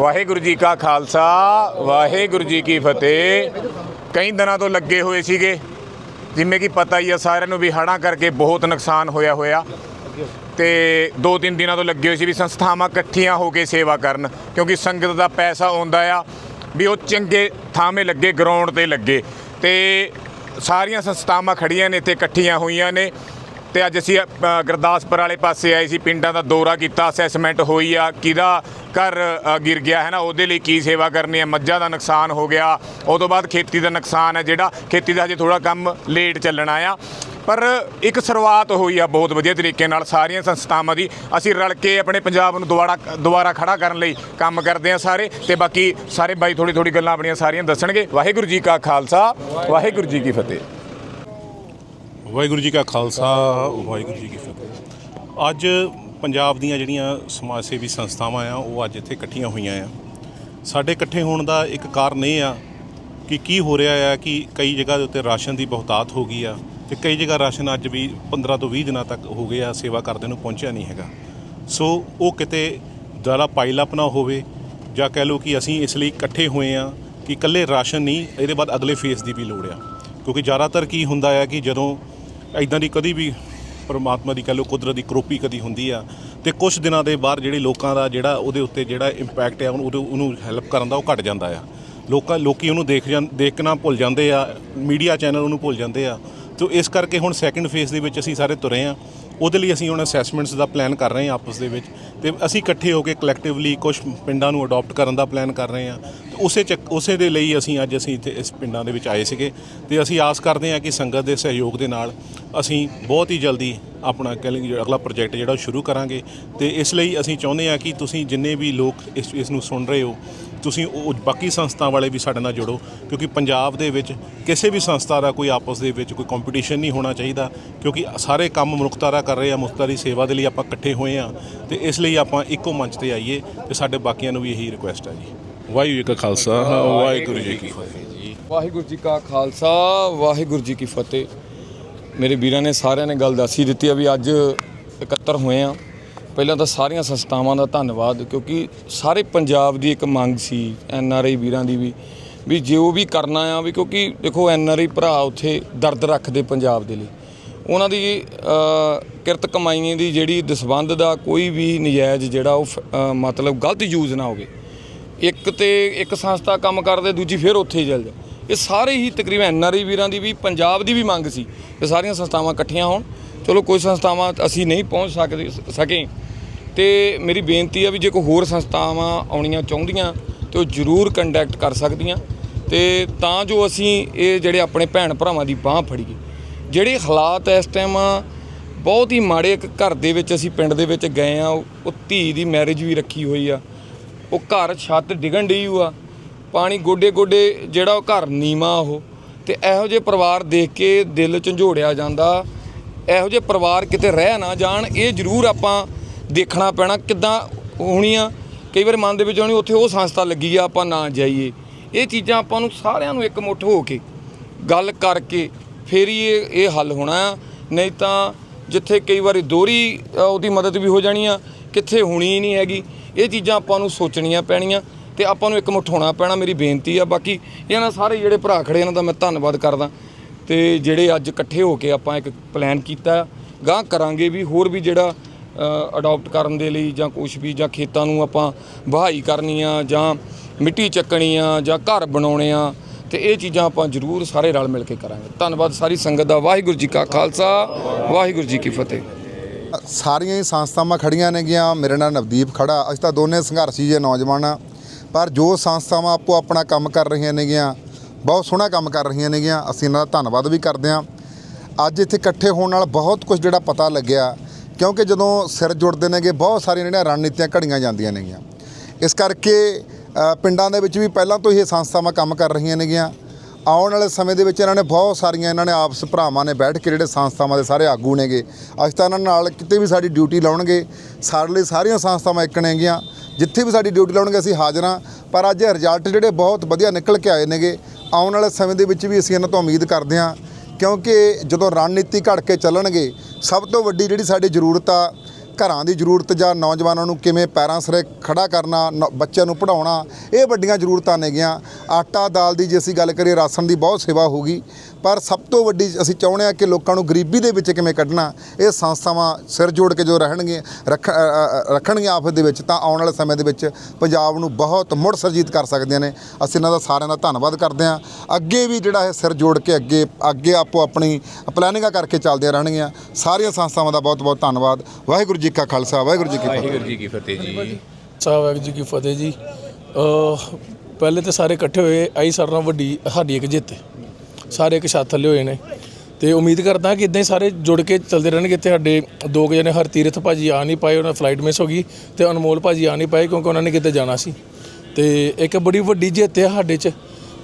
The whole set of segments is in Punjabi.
ਵਾਹਿਗੁਰੂ ਜੀ ਕਾ ਖਾਲਸਾ, ਵਾਹਿਗੁਰੂ ਜੀ ਕੀ ਫਤਿਹ। ਕਈ ਦਿਨਾਂ ਤੋਂ ਲੱਗੇ ਹੋਏ ਸੀਗੇ। ਜਿਵੇਂ ਕਿ ਪਤਾ ਹੀ ਆ, ਸਾਰਿਆਂ ਨੂੰ ਵੀ ਹੜ੍ਹਾਂ ਕਰਕੇ ਬਹੁਤ ਨੁਕਸਾਨ ਹੋਇਆ ਹੋਇਆ। ਤੇ ਦੋ ਤਿੰਨ ਦਿਨਾਂ ਤੋਂ ਲੱਗੇ ਹੋਏ ਸੀ ਵੀ ਸੰਸਥਾਵਾਂ ਇਕੱਠੀਆਂ ਹੋ ਕੇ ਸੇਵਾ ਕਰਨ, ਕਿਉਂਕਿ ਸੰਗਤ ਦਾ ਪੈਸਾ ਆਉਂਦਾ ਆ ਵੀ ਉਹ ਚੰਗੇ ਥਾਵੇਂ ਲੱਗੇ, ਗਰਾਊਂਡ ਤੇ ਲੱਗੇ। ਤੇ ਸਾਰੀਆਂ ਸੰਸਥਾਵਾਂ ਖੜੀਆਂ ਨੇ, ਇੱਥੇ ਇਕੱਠੀਆਂ ਹੋਈਆਂ ਨੇ। ਤੇ ਅੱਜ ਅਸੀਂ ਅ, ਗੁਰਦਾਸਪੁਰ ਵਾਲੇ ਪਾਸੇ ਆਏ ਸੀ ਪਿੰਡਾਂ ਦਾ ਦੌਰਾ ਕੀਤਾ ਅਸੈਸਮੈਂਟ ਹੋਈ ਆ ਕਿਹਦਾ ਘਰ ਗਿਰ ਗਿਆ ਹੈ ਨਾ ਉਹਦੇ ਲਈ ਕੀ ਸੇਵਾ ਕਰਨੀ ਹੈ ਮੱਝਾਂ ਦਾ ਨੁਕਸਾਨ ਹੋ ਗਿਆ ਉਹ ਤੋਂ ਬਾਅਦ ਖੇਤੀ ਦਾ ਨੁਕਸਾਨ ਹੈ ਜਿਹੜਾ ਖੇਤੀ ਦਾ ਹਜੇ ਥੋੜਾ ਕੰਮ ਲੇਟ ਚੱਲਣਾ ਆ। ਪਰ ਇੱਕ ਸ਼ੁਰੂਆਤ ਹੋਈ ਆ ਬਹੁਤ ਵਧੀਆ ਤਰੀਕੇ ਨਾਲ ਸਾਰੀਆਂ ਸੰਸਥਾਵਾਂ ਦੀ ਅਸੀਂ ਰਲ ਕੇ ਆਪਣੇ ਪੰਜਾਬ ਨੂੰ ਦੁਬਾਰਾ ਦੁਬਾਰਾ ਖੜਾ ਕਰਨ ਲਈ ਕੰਮ ਕਰਦੇ ਆ ਸਾਰੇ ਤੇ ਬਾਕੀ ਸਾਰੇ ਬਾਈ ਥੋੜੀ ਥੋੜੀ ਗੱਲਾਂ ਆਪਣੀਆਂ ਸਾਰੀਆਂ ਦੱਸਣਗੇ। ਵਾਹਿਗੁਰੂ ਜੀ ਕਾ ਖਾਲਸਾ ਵਾਹਿਗੁਰੂ ਜੀ ਕੀ ਫਤਿਹ। ਵਾਹਿਗੁਰੂ ਜੀ ਕਾ ਖਾਲਸਾ, ਵਾਹਿਗੁਰੂ ਜੀ ਕੀ ਫਤਿਹ। ਅੱਜ ਪੰਜਾਬ ਦੀਆਂ ਜਿਹੜੀਆਂ ਸਮਾਜ ਸੇਵੀ ਸੰਸਥਾਵਾਂ ਆ, ਉਹ ਅੱਜ ਇੱਥੇ ਇਕੱਠੀਆਂ ਹੋਈਆਂ ਆ। ਸਾਡੇ ਇਕੱਠੇ ਹੋਣ ਦਾ ਇੱਕ ਕਾਰਨ ਇਹ ਆ ਕਿ ਕੀ ਹੋ ਰਿਹਾ ਆ ਕਿ ਕਈ ਜਗ੍ਹਾ ਦੇ ਉੱਤੇ ਰਾਸ਼ਨ ਦੀ ਬਹੁਤਾਤ ਹੋ ਗਈ ਆ ਤੇ ਕਈ ਜਗ੍ਹਾ ਰਾਸ਼ਨ ਅੱਜ ਵੀ 15 ਤੋਂ 20 ਦਿਨਾਂ ਤੱਕ ਹੋ ਗਏ ਆ ਸੇਵਾ ਕਰਦੇ ਨੂੰ ਪਹੁੰਚਿਆ ਨਹੀਂ ਹੈਗਾ। ਸੋ ਉਹ ਕਿਤੇ ਜ਼ਿਆਦਾ ਪਾਈਲ ਅਪ ਨਾ ਹੋਵੇ ਜਾਂ ਕਹਿ ਲਓ ਕਿ ਅਸੀਂ ਇਸ ਲਈ ਇਕੱਠੇ ਹੋਏ ਆ ਕਿ ਇਕੱਲੇ ਰਾਸ਼ਨ ਨਹੀਂ, ਇਹਦੇ ਬਾਅਦ ਅਗਲੇ ਫੇਸ ਦੀ ਵੀ ਲੋੜ ਆ। ਕਿਉਂਕਿ ਜ਼ਿਆਦਾਤਰ ਕੀ ਹੁੰਦਾ ਆ ਕਿ ਜਦੋਂ ਐਦਾਂ ਦੀ ਕਦੀ ਵੀ ਪਰਮਾਤਮਾ ਦੀ ਕਹਿ ਲਓ, ਕੁਦਰਤ ਦੀ ਕਰੋਪੀ ਕਦੀ ਹੁੰਦੀ ਆ। ਤੇ ਕੁਝ ਦਿਨਾਂ ਦੇ ਬਾਅਦ ਜਿਹੜੇ ਲੋਕਾਂ ਦਾ ਜਿਹੜਾ ਉਹਦੇ ਉੱਤੇ ਜਿਹੜਾ ਇੰਪੈਕਟ ਆ, ਉਹਨੂੰ ਉਹਨੂੰ ਹੈਲਪ ਕਰਨ ਦਾ ਉਹ ਘਟ ਜਾਂਦਾ ਆ। ਲੋਕਾਂ ਲੋਕੀ ਉਹਨੂੰ ਦੇਖ ਜਾਂ ਦੇਖਣਾ ਭੁੱਲ ਜਾਂਦੇ ਆ ਮੀਡੀਆ ਚੈਨਲ ਉਹਨੂੰ ਭੁੱਲ ਜਾਂਦੇ ਆ। ਤੋ ਇਸ ਕਰਕੇ ਹੁਣ ਸੈਕੰਡ ਫੇਸ ਦੇ ਵਿੱਚ ਅਸੀਂ ਸਾਰੇ ਤੁਰੇ ਆ। ਉਹਦੇ ਲਈ ਅਸੀਂ ਹੁਣ ਅਸੈਸਮੈਂਟਸ ਦਾ ਪਲਾਨ ਕਰ ਰਹੇ ਹਾਂ ਆਪਸ ਦੇ ਵਿੱਚ ਤੇ ਅਸੀਂ ਇਕੱਠੇ ਹੋ ਕੇ ਕਲੈਕਟਿਵਲੀ ਕੁਝ ਪਿੰਡਾਂ ਨੂੰ ਅਡਾਪਟ ਕਰਨ ਦਾ ਪਲਾਨ ਕਰ ਰਹੇ ਹਾਂ। ਤੇ ਉਸੇ ਚੱਕ, ਉਸੇ ਦੇ ਲਈ ਅਸੀਂ ਅੱਜ ਅਸੀਂ ਇੱਥੇ ਇਸ ਪਿੰਡਾਂ ਦੇ ਵਿੱਚ ਆਏ ਸੀਗੇ ਤੇ ਅਸੀਂ ਆਸ ਕਰਦੇ ਹਾਂ ਕਿ ਸੰਗਤ ਦੇ ਸਹਿਯੋਗ ਦੇ ਨਾਲ ਅਸੀਂ ਬਹੁਤ ਹੀ ਜਲਦੀ ਆਪਣਾ ਕਹਿ ਅਗਲਾ ਪ੍ਰੋਜੈਕਟ ਜਿਹੜਾ ਉਹ ਸ਼ੁਰੂ ਕਰਾਂਗੇ ਤੇ ਇਸ ਲਈ ਅਸੀਂ ਚਾਹੁੰਦੇ ਹਾਂ ਕਿ ਤੁਸੀਂ ਜਿੰਨੇ ਵੀ ਲੋਕ ਇਸ ਇਸ ਨੂੰ ਸੁਣ ਰਹੇ ਹੋ ਤੁਸੀਂ ਉਹ ਬਾਕੀ ਸੰਸਥਾ ਵਾਲੇ ਵੀ ਸਾਡੇ ਨਾਲ ਜੁੜੋ ਕਿਉਂਕਿ ਪੰਜਾਬ ਦੇ ਵਿੱਚ ਕਿਸੇ ਵੀ ਸੰਸਥਾ ਦਾ ਕੋਈ ਆਪਸ ਦੇ ਵਿੱਚ ਕੋਈ ਕੰਪੀਟੀਸ਼ਨ ਨਹੀਂ ਹੋਣਾ ਚਾਹੀਦਾ ਕਿਉਂਕਿ ਸਾਰੇ ਕੰਮ ਮਨੁੱਖਤਾ ਦਾ ਕਰ ਰਹੇ ਆ ਮਨੁੱਖਤਾ ਦੀ ਸੇਵਾ ਦੇ ਲਈ ਆਪਾਂ ਇਕੱਠੇ ਹੋਏ ਆ ਤੇ ਇਸ ਲਈ ਆਪਾਂ ਇੱਕੋ ਮੰਚ ਤੇ ਆਈਏ ਤੇ ਸਾਡੇ ਬਾਕੀਆਂ ਨੂੰ ਵੀ ਇਹੀ ਰਿਕੁਐਸਟ ਹੈ ਜੀ। ਵਾਹਿਗੁਰੂ ਜੀ ਕਾ ਖਾਲਸਾ ਵਾਹਿਗੁਰੂ ਜੀ ਕੀ ਫਤਿਹ। ਵਾਹਿਗੁਰੂ ਜੀ ਕਾ ਖਾਲਸਾ ਵਾਹਿਗੁਰੂ ਜੀ ਕੀ ਫਤਿਹ। ਮੇਰੇ ਵੀਰਾਂ ਨੇ ਸਾਰਿਆਂ ਨੇ ਗੱਲ ਦੱਸੀ ਦਿੱਤੀ ਆ ਵੀ ਅੱਜ ਇਕੱਤਰ ਹੋਏ ਆ। ਪਹਿਲਾਂ ਤਾਂ ਸਾਰੀਆਂ ਸੰਸਥਾਵਾਂ ਦਾ ਧੰਨਵਾਦ, ਕਿਉਂਕਿ ਸਾਰੇ ਪੰਜਾਬ ਦੀ ਇੱਕ ਮੰਗ ਸੀ, ਐਨ ਆਰ ਆਈ ਵੀਰਾਂ ਦੀ ਵੀ ਵੀ ਜੋ ਵੀ ਕਰਨਾ ਆ, ਵੀ ਕਿਉਂਕਿ ਦੇਖੋ ਐਨ ਆਰ ਆਈ ਭਰਾ ਉੱਥੇ ਦਰਦ ਰੱਖਦੇ ਪੰਜਾਬ ਦੇ ਲਈ। ਉਹਨਾਂ ਦੀ ਕਿਰਤ ਕਮਾਈਆਂ ਦੀ ਜਿਹੜੀ ਦਸਬੰਧ ਦਾ ਕੋਈ ਵੀ ਨਜਾਇਜ਼ ਜਿਹੜਾ ਉਹ ਫ- ਮਤਲਬ ਗਲਤ ਯੂਜ਼ ਨਾ ਹੋਵੇ। ਇੱਕ ਤੇ ਇੱਕ ਸੰਸਥਾ ਕੰਮ ਕਰਦੇ, ਦੂਜੀ ਫਿਰ ਉੱਥੇ ਹੀ ਚੱਲ ਜਾ। ਇਹ ਸਾਰੇ ਹੀ ਤਕਰੀਬਨ ਐੱਨ ਆਰ ਆਈ ਵੀਰਾਂ ਦੀ ਵੀ, ਪੰਜਾਬ ਦੀ ਵੀ ਮੰਗ ਸੀ ਕਿ ਸਾਰੀਆਂ ਸੰਸਥਾਵਾਂ ਇਕੱਠੀਆਂ ਹੋਣ। ਚਲੋ ਕੋਈ ਸੰਸਥਾਵਾਂ ਅਸੀਂ ਨਹੀਂ ਪਹੁੰਚ ਸਕਦੇ, ਸਕੇ। ਤੇ ਮੇਰੀ ਬੇਨਤੀ ਆ ਵੀ ਜੇ ਕੋਈ ਹੋਰ ਸੰਸਥਾਵਾਂ ਆਉਣੀਆਂ ਚਾਹੁੰਦੀਆਂ, ਤੇ ਉਹ ਜ਼ਰੂਰ ਕੰਟੈਕਟ ਕਰ ਸਕਦੀਆਂ। ਤੇ ਤਾਂ ਜੋ ਅਸੀਂ ਇਹ ਜਿਹੜੇ ਆਪਣੇ ਭੈਣ ਭਰਾਵਾਂ ਦੀ ਬਾਹ ਫੜੀਏ। ਜਿਹੜੇ ਹਾਲਾਤ ਇਸ ਟਾਈਮ ਬਹੁਤ ਹੀ ਮਾੜੇ ਇੱਕ ਘਰ ਦੇ ਵਿੱਚ ਅਸੀਂ ਪਿੰਡ ਦੇ ਵਿੱਚ ਗਏ ਆ, ਉਹ ਧੀ ਦੀ ਮੈਰਿਜ ਵੀ ਰੱਖੀ ਹੋਈ ਆ। ਉਹ ਘਰ ਛੱਤ ਡਿਗਣ ਡਈ ਆ। ਪਾਣੀ ਗੋਡੇ ਗੋਡੇ ਜਿਹੜਾ ਉਹ ਘਰ ਨੀਵਾ ਉਹ। ਤੇ ਇਹੋ ਜਿਹੇ ਪਰਿਵਾਰ ਦੇਖ ਕੇ ਦਿਲ ਝੰਜੋੜਿਆ ਜਾਂਦਾ। ਇਹੋ ਜਿਹੇ ਪਰਿਵਾਰ ਕਿਤੇ ਰਹਿ ਨਾ ਜਾਣ, ਇਹ ਜ਼ਰੂਰ ਆਪਾਂ ਦੇਖਣਾ ਪੈਣਾ ਕਿੱਦਾਂ ਹੋਣੀ ਆ ਕਈ ਵਾਰ ਮਨ ਦੇ ਵਿੱਚ ਆਉਣੀ, ਉੱਥੇ ਉਹ ਸੰਸਥਾ ਲੱਗੀ ਆ, ਆਪਾਂ ਨਾ ਜਾਈਏ। ਇਹ ਚੀਜ਼ਾਂ ਆਪਾਂ ਨੂੰ ਸਾਰਿਆਂ ਨੂੰ ਇੱਕ ਮੁੱਠ ਹੋ ਕੇ ਗੱਲ ਕਰਕੇ ਫੇਰ ਹੀ ਇਹ ਇਹ ਹੱਲ ਹੋਣਾ ਆ। ਨਹੀਂ ਤਾਂ ਜਿੱਥੇ ਕਈ ਵਾਰੀ ਦੋਹਰੀ ਉਹਦੀ ਮਦਦ ਵੀ ਹੋ ਜਾਣੀ ਆ, ਕਿੱਥੇ ਹੋਣੀ ਹੀ ਨਹੀਂ ਹੈਗੀ। ਇਹ ਚੀਜ਼ਾਂ ਆਪਾਂ ਨੂੰ ਸੋਚਣੀਆਂ ਪੈਣੀਆਂ ਤੇ ਆਪਾਂ ਨੂੰ ਇੱਕ ਮੁੱਠ ਹੋਣਾ ਪੈਣਾ, ਮੇਰੀ ਬੇਨਤੀ ਆ। ਬਾਕੀ ਇਹਨਾਂ ਸਾਰੇ ਜਿਹੜੇ ਭਰਾ ਖੜੇ ਇਹਨਾਂ ਦਾ ਮੈਂ ਧੰਨਵਾਦ ਕਰਦਾ। ਤੇ ਜਿਹੜੇ ਅੱਜ ਇਕੱਠੇ ਹੋ ਕੇ ਆਪਾਂ ਇੱਕ ਪਲਾਨ ਕੀਤਾ ਗਾਂ ਕਰਾਂਗੇ ਵੀ ਹੋਰ ਵੀ ਜਿਹੜਾ ਅਡਾਪਟ ਕਰਨ ਦੇ ਲਈ ਜਾਂ ਕੁਝ ਵੀ ਜਾਂ ਖੇਤਾਂ ਨੂੰ ਆਪਾਂ ਵਹਾਈ ਕਰਨੀ ਆ ਜਾਂ ਮਿੱਟੀ ਚੱਕਣੀ ਆ ਜਾਂ ਘਰ ਬਣਾਉਣੇ ਆ ਤੇ ਇਹ ਚੀਜ਼ਾਂ ਆਪਾਂ ਜ਼ਰੂਰ ਸਾਰੇ ਰਲ ਮਿਲ ਕੇ ਕਰਾਂਗੇ। ਧੰਨਵਾਦ ਸਾਰੀ ਸੰਗਤ ਦਾ, ਵਾਹਿਗੁਰੂ ਜੀ ਕਾ ਖਾਲਸਾ, ਵਾਹਿਗੁਰੂ ਜੀ ਕੀ ਫਤਿਹ। ਸਾਰੀਆਂ ਹੀ ਸੰਸਥਾਵਾਂ ਖੜੀਆਂ ਨੇਗੀਆਂ, ਮੇਰੇ ਨਾਲ ਨਵਦੀਪ ਖੜਾ, ਅਸੀਂ ਤਾਂ ਦੋਨੇ ਸੰਘਰਸ਼ੀ ਜੇ ਨੌਜਵਾਨ ਆ, ਪਰ ਜੋ ਸੰਸਥਾਵਾਂ ਆਪੋ ਆਪਣਾ ਕੰਮ ਕਰ ਰਹੀਆਂ ਨੇਗੀਆਂ ਬਹੁਤ ਸੋਹਣਾ ਕੰਮ ਕਰ ਰਹੀਆਂ ਨੇਗੀਆਂ। ਅਸੀਂ ਇਹਨਾਂ ਦਾ ਧੰਨਵਾਦ ਵੀ ਕਰਦੇ ਹਾਂ। ਅੱਜ ਇੱਥੇ ਇਕੱਠੇ ਹੋਣ ਨਾਲ ਬਹੁਤ ਕੁਝ ਜਿਹੜਾ ਪਤਾ ਲੱਗਿਆ, ਕਿਉਂਕਿ ਜਦੋਂ ਸਿਰ ਜੁੜਦੇ ਨੇਗੇ, ਬਹੁਤ ਸਾਰੀਆਂ ਜਿਹੜੀਆਂ ਰਣਨੀਤੀਆਂ ਘੜੀਆਂ ਜਾਂਦੀਆਂ ਨੇਗੀਆਂ। ਇਸ ਕਰਕੇ ਪਿੰਡਾਂ ਦੇ ਵਿੱਚ ਵੀ ਪਹਿਲਾਂ ਤੋਂ ਹੀ ਇਹ ਸੰਸਥਾਵਾਂ ਕੰਮ ਕਰ ਰਹੀਆਂ ਨੇਗੀਆਂ। ਆਉਣ ਵਾਲੇ ਸਮੇਂ ਦੇ ਵਿੱਚ ਇਹਨਾਂ ਨੇ ਬਹੁਤ ਸਾਰੀਆਂ ਇਹਨਾਂ ਨੇ ਆਪਸ ਭਰਾਵਾਂ ਨੇ ਬੈਠ ਕੇ ਜਿਹੜੇ ਸੰਸਥਾਵਾਂ ਦੇ ਸਾਰੇ ਆਗੂ ਨੇਗੇ ਅਸੀਂ ਤਾਂ ਇਹਨਾਂ ਨਾਲ ਕਿਤੇ ਵੀ ਸਾਡੀ ਡਿਊਟੀ ਲਾਉਣਗੇ, ਸਾਡੇ ਲਈ ਸਾਰੀਆਂ ਸੰਸਥਾਵਾਂ ਇੱਕ ਨੇਗੀਆਂ। ਜਿੱਥੇ ਵੀ ਸਾਡੀ ਡਿਊਟੀ ਲਾਉਣਗੇ, ਅਸੀਂ ਹਾਜ਼ਰ ਹਾਂ। ਪਰ ਅੱਜ ਇਹ ਰਿਜ਼ਲਟ ਜਿਹੜੇ ਬਹੁਤ ਵਧੀਆ ਨਿਕਲ ਕੇ ਆਏ ਨੇਗੇ। ਆਉਣ ਵਾਲੇ ਸਮੇਂ ਦੇ ਵਿੱਚ ਵੀ ਅਸੀਂ ਇਹਨਾਂ ਤੋਂ ਉਮੀਦ ਕਰਦੇ ਹਾਂ, ਕਿਉਂਕਿ ਜਦੋਂ ਰਣਨੀਤੀ ਘੜ ਕੇ ਚੱਲਣਗੇ, ਸਭ ਤੋਂ ਵੱਡੀ ਜਿਹੜੀ ਸਾਡੀ ਜ਼ਰੂਰਤ ਆ, ਘਰਾਂ ਦੀ ਜ਼ਰੂਰਤ ਜਾਂ ਨੌਜਵਾਨਾਂ ਨੂੰ ਕਿਵੇਂ ਪੈਰਾਂ ਸਿਰੇ ਖੜਾ ਕਰਨਾ, ਨ- ਬੱਚਿਆਂ ਨੂੰ ਪੜਾਉਣਾ ਇਹ ਵੱਡੀਆਂ ਜ਼ਰੂਰਤਾਂ ਨੇਗੀਆਂ। ਆਟਾ ਦਾਲ ਦੀ ਜੇ ਅਸੀਂ ਗੱਲ ਕਰੀਏ, ਰਾਸ਼ਨ ਦੀ ਬਹੁਤ ਸੇਵਾ ਹੋਊਗੀ। ਪਰ ਸਭ ਤੋਂ ਵੱਡੀ ਅਸੀਂ ਚਾਹੁੰਦੇ ਹਾਂ ਕਿ ਲੋਕਾਂ ਨੂੰ ਗਰੀਬੀ ਦੇ ਵਿੱਚ ਕਿਵੇਂ ਕੱਢਣਾ ਇਹ ਸੰਸਥਾਵਾਂ ਸਿਰ ਜੋੜ ਕੇ ਜੋ ਰਹਿਣਗੇ ਰੱਖਣਗੀਆਂ ਆਫਤ ਦੇ ਵਿੱਚ ਤਾਂ ਆਉਣ ਵਾਲੇ ਸਮੇਂ ਦੇ ਵਿੱਚ ਪੰਜਾਬ ਨੂੰ ਬਹੁਤ ਮੁੜ ਸਰਜੀਤ ਕਰ ਸਕਦੀਆਂ ਨੇ। ਅਸੀਂ ਇਹਨਾਂ ਦਾ ਸਾਰਿਆਂ ਦਾ ਧੰਨਵਾਦ ਕਰਦੇ ਹਾਂ। ਅੱਗੇ ਵੀ ਜਿਹੜਾ ਇਹ ਸਿਰ ਜੋੜ ਕੇ ਅੱਗੇ ਅੱਗੇ ਆਪੋ ਆਪਣੀ ਪਲੈਨਿੰਗਾਂ ਕਰਕੇ ਚੱਲਦੀਆਂ ਰਹਿਣਗੀਆਂ। ਸਾਰੀਆਂ ਸੰਸਥਾਵਾਂ ਦਾ ਬਹੁਤ ਬਹੁਤ ਧੰਨਵਾਦ। ਵਾਹਿਗੁਰੂ ਜੀ ਕਾ ਖਾਲਸਾ ਵਾਹਿਗੁਰੂ ਜੀ ਕੀ ਫਤਿਹ। ਵਾਹਿਗੁਰੂ ਜੀ ਕੀ ਫਤਿਹ ਜੀ। ਸਾਹਿਬ ਵਾਹਿਗੁਰੂ ਜੀ ਕੀ ਫਤਿਹ ਜੀ। ਪਹਿਲੇ ਤਾਂ ਸਾਰੇ ਇਕੱਠੇ ਹੋਏ ਆਈ ਸਾਰਿਆਂ ਨਾਲੋਂ ਵੱਡੀ ਸਾਡੀ ਇੱਕ ਜਿੱਤ। ਹੈ। ਸਾਰੇ ਇੱਕ ਛੱਤ ਥੱਲੇ ਹੋਏ ਨੇ। ਤੇ ਉਮੀਦ ਕਰਦਾ ਕਿ ਇਦਾਂ ਹੀ ਸਾਰੇ ਜੁੜ ਕੇ ਚੱਲਦੇ ਰਹਿਣਗੇ। ਇੱਥੇ ਸਾਡੇ ਦੋ ਕੁ ਜਣੇ ਹਰਤੀਰਥ ਭਾਜੀ ਆ ਨਹੀਂ ਪਾਏ, ਉਹਨਾਂ ਫਲਾਈਟ ਮਿਸ ਹੋ ਗਈ ਤੇ ਅਨਮੋਲ ਭਾਜੀ ਆ ਨਹੀਂ ਪਾਏ ਕਿਉਂਕਿ ਉਹਨਾਂ ਨੇ ਕਿਤੇ ਜਾਣਾ ਸੀ। ਤੇ ਇੱਕ ਬੜੀ ਵੱਡੀ ਜਿੱਤ ਹੈ ਸਾਡੇ 'ਚ।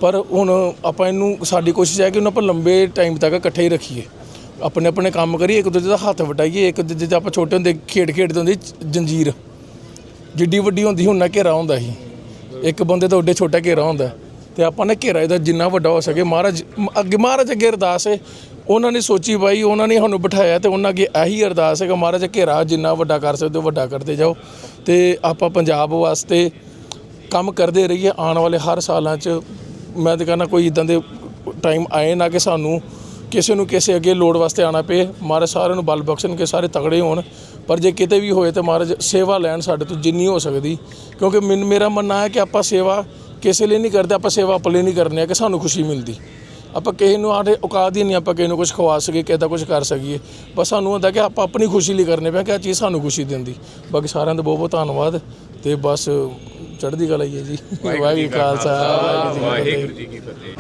ਪਰ ਹੁਣ ਆਪਾਂ ਇਹਨੂੰ, ਸਾਡੀ ਕੋਸ਼ਿਸ਼ ਹੈ ਕਿ ਉਹਨੂੰ ਆਪਾਂ ਲੰਬੇ ਟਾਈਮ ਤੱਕ ਇਕੱਠੇ ਹੀ ਰੱਖੀਏ। ਆਪਣੇ ਆਪਣੇ ਕੰਮ ਕਰੀਏ, ਇੱਕ ਦੂਜੇ ਦਾ ਹੱਥ ਵਟਾਈਏ, ਇੱਕ ਦੂਜੇ ਦਾ ਆਪਾਂ ਛੋਟੇ ਹੁੰਦੇ ਖੇਡ ਖੇਡਦੇ ਹੁੰਦੇ ਜੰਜੀਰ। ਜਿੱਡੀ ਵੱਡੀ ਹੁੰਦੀ, ਹੁਣ ਨਾ ਘੇਰਾ ਹੁੰਦਾ ਸੀ। ਇੱਕ ਬੰਦੇ ਤੋਂ ਓਡੇ ਛੋਟਾ ਘੇਰਾ ਹੁੰਦਾ। ਤੇ ਆਪਾਂ ਨੇ ਘੇਰਾ ਇਹਦਾ ਜਿੰਨਾ ਵੱਡਾ ਹੋ ਸਕੇ। ਮਹਾਰਾਜ, ਅੱਗੇ ਮਹਾਰਾਜ ਅੱਗੇ ਅਰਦਾਸ ਹੈ ਉਹਨਾਂ ਨੇ ਸੋਚੀ ਬਾਈ, ਉਹਨਾਂ ਨੇ ਸਾਨੂੰ ਬਿਠਾਇਆ ਤੇ ਉਹਨਾਂ ਅੱਗੇ ਇਹੀ ਅਰਦਾਸ ਹੈ ਕਿ ਮਹਾਰਾਜ ਘੇਰਾ ਜਿੰਨਾ ਵੱਡਾ ਕਰ ਸਕਦੇ ਹੋ, ਵੱਡਾ ਕਰਦੇ ਜਾਓ। ਤੇ ਆਪਾਂ ਪੰਜਾਬ ਵਾਸਤੇ ਕੰਮ ਕਰਦੇ ਰਹੀਏ ਆਉਣ ਵਾਲੇ ਹਰ ਸਾਲਾਂ 'ਚ। ਮੈਂ ਤਾਂ ਕਹਿੰਦਾ ਕੋਈ ਇਦਾਂ ਦੇ ਟਾਈਮ ਆਏ ਨਾ ਕਿ ਸਾਨੂੰ ਕਿਸੇ ਨੂੰ ਕਿਸੇ ਅੱਗੇ ਲੋੜ ਵਾਸਤੇ ਆਣਾ ਪਏ। ਮਹਾਰਾਜ ਸਾਰਿਆਂ ਨੂੰ ਬਲ ਬਖਸ਼ਣ ਕੇ ਸਾਰੇ ਤਗੜੇ ਹੋਣ। ਪਰ ਜੇ ਕਿਤੇ ਵੀ ਹੋਏ ਤਾਂ ਮਹਾਰਾਜ ਸੇਵਾ ਲੈਣ ਸਾਡੇ ਤੋਂ ਜਿੰਨੀ ਹੋ ਸਕਦੀ। ਕਿਉਂਕਿ ਮੈਨ, ਮੇਰਾ ਮੰਨਣਾ ਹੈ ਕਿ ਆਪਾਂ ਸੇਵਾ ਕਿਸੇ ਲਈ ਨਹੀਂ ਕਰਦੇ ਆਪਾਂ ਸੇਵਾ ਆਪਣੇ ਲਈ ਨਹੀਂ ਕਰਨੀ ਹੈ ਕਿ ਸਾਨੂੰ ਖੁਸ਼ੀ ਮਿਲਦੀ। ਆਪਾਂ ਕਿਸੇ ਨੂੰ ਆਡੇ ਔਕਾਤ ਹੀ ਨਹੀਂ ਆਪਾਂ ਕਿਸੇ ਨੂੰ ਕੁਝ ਖਵਾ ਸਕੀਏ ਕਿਸੇ ਦਾ ਕੁਝ ਕਰ ਸਕੀਏ। ਬਸ ਸਾਨੂੰ ਹੁੰਦਾ ਕਿ ਆਪਾਂ ਆਪਣੀ ਖੁਸ਼ੀ ਲਈ ਕਰਨੇ ਪਿਆ ਕਿ ਆ ਚੀਜ਼ ਸਾਨੂੰ ਖੁਸ਼ੀ ਦਿੰਦੀ। ਬਾਕੀ ਸਾਰਿਆਂ ਦਾ ਬਹੁਤ ਬਹੁਤ ਧੰਨਵਾਦ ਤੇ ਬਸ ਚੜ੍ਹਦੀ ਕਲਾ ਹੀ ਹੈ ਜੀ। ਵਾਹਿਗੁਰੂ ਜੀ ਕਾ ਖਾਲਸਾ ਵਾਹਿਗੁਰੂ ਜੀ ਕੀ ਫਤਿਹ।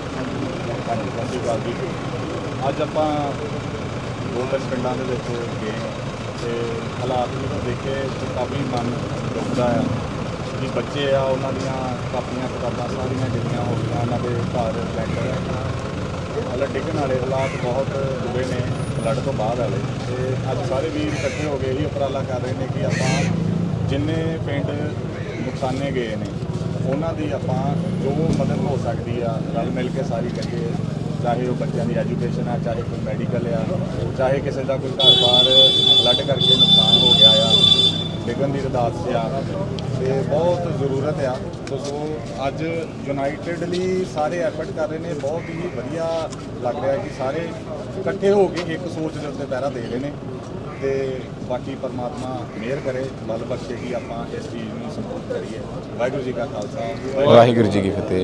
ਅੱਜ ਆਪਾਂ ਗੋਲਡਨ ਪਿੰਡਾਂ ਦੇ ਵਿੱਚ ਗਏ ਤੇ ਹਾਲਾਤ ਜਦੋਂ ਦੇਖੇ ਤੇ ਕਾਫੀ ਮਨ ਦੁਖਦਾ ਆ। ਕਿ ਬੱਚੇ ਆ, ਉਹਨਾਂ ਦੀਆਂ ਕਾਪੀਆਂ, ਕਿਤਾਬਾਂ ਸਾਰੀਆਂ ਜਿਹੜੀਆਂ ਹੋ ਗਈਆਂ ਉਹਨਾਂ ਦੇ ਘਰ ਲੈਂਟਰ ਹਾਲੇ ਡਿੱਗਣ ਵਾਲੇ ਹਾਲਾਤ ਬਹੁਤ ਬੁਰੇ ਨੇ ਫਲੱਡ ਤੋਂ ਬਾਅਦ ਵਾਲੇ ਤੇ ਅੱਜ ਸਾਰੇ ਵੀਰ ਇਕੱਠੇ ਹੋ ਕੇ ਇਹੀ ਉਪਰਾਲਾ ਕਰ ਰਹੇ ਨੇ ਕਿ ਆਪਾਂ ਜਿੰਨੇ ਪਿੰਡ ਨੁਕਸਾਨੇ ਗਏ ਨੇ, ਉਹਨਾਂ ਦੀ ਆਪਾਂ ਜੋ ਮਦਦ ਹੋ ਸਕਦੀ ਆ, ਰਲ ਮਿਲ ਕੇ ਸਾਰੀ ਕਰੀਏ। ਚਾਹੇ ਉਹ ਬੱਚਿਆਂ ਦੀ ਐਜੂਕੇਸ਼ਨ ਆ, ਚਾਹੇ ਕੋਈ ਮੈਡੀਕਲ ਆ, ਚਾਹੇ ਕਿਸੇ ਦਾ ਕੋਈ ਘਰ-ਬਾਰ ਫਲੱਡ ਕਰਕੇ ਨੁਕਸਾਨ ਹੋ ਗਿਆ। ਡਿੱਗਣ ਦੀ ਅਰਦਾਸ 'ਚ ਆ। ਤੇ ਬਹੁਤ ਜ਼ਰੂਰਤ ਆ। ਸੋ ਸੋ ਅੱਜ ਯੂਨਾਈਟਿਡਲੀ ਸਾਰੇ ਐਫਰਟ ਕਰ ਰਹੇ ਨੇ। ਬਹੁਤ ਹੀ ਵਧੀਆ ਲੱਗ ਰਿਹਾ ਕਿ ਸਾਰੇ ਇਕੱਠੇ ਹੋ ਕੇ ਇੱਕ ਸੋਚ ਦੇ ਉੱਤੇ ਪਹਿਰਾ ਦੇ ਰਹੇ ਨੇ। ਤੇ ਬਾਕੀ ਪਰਮਾਤਮਾ ਮਿਹਰ ਕਰੇ, ਬਲ ਬਖਸ਼ੇ ਕਿ ਆਪਾਂ ਇਸ ਚੀਜ਼ ਨੂੰ ਸਪੋਰਟ ਕਰੀਏ। ਵਾਹਿਗੁਰੂ ਜੀ ਕਾ ਖਾਲਸਾ। ਵਾਹਿਗੁਰੂ ਜੀ ਕੀ ਫਤਿਹ।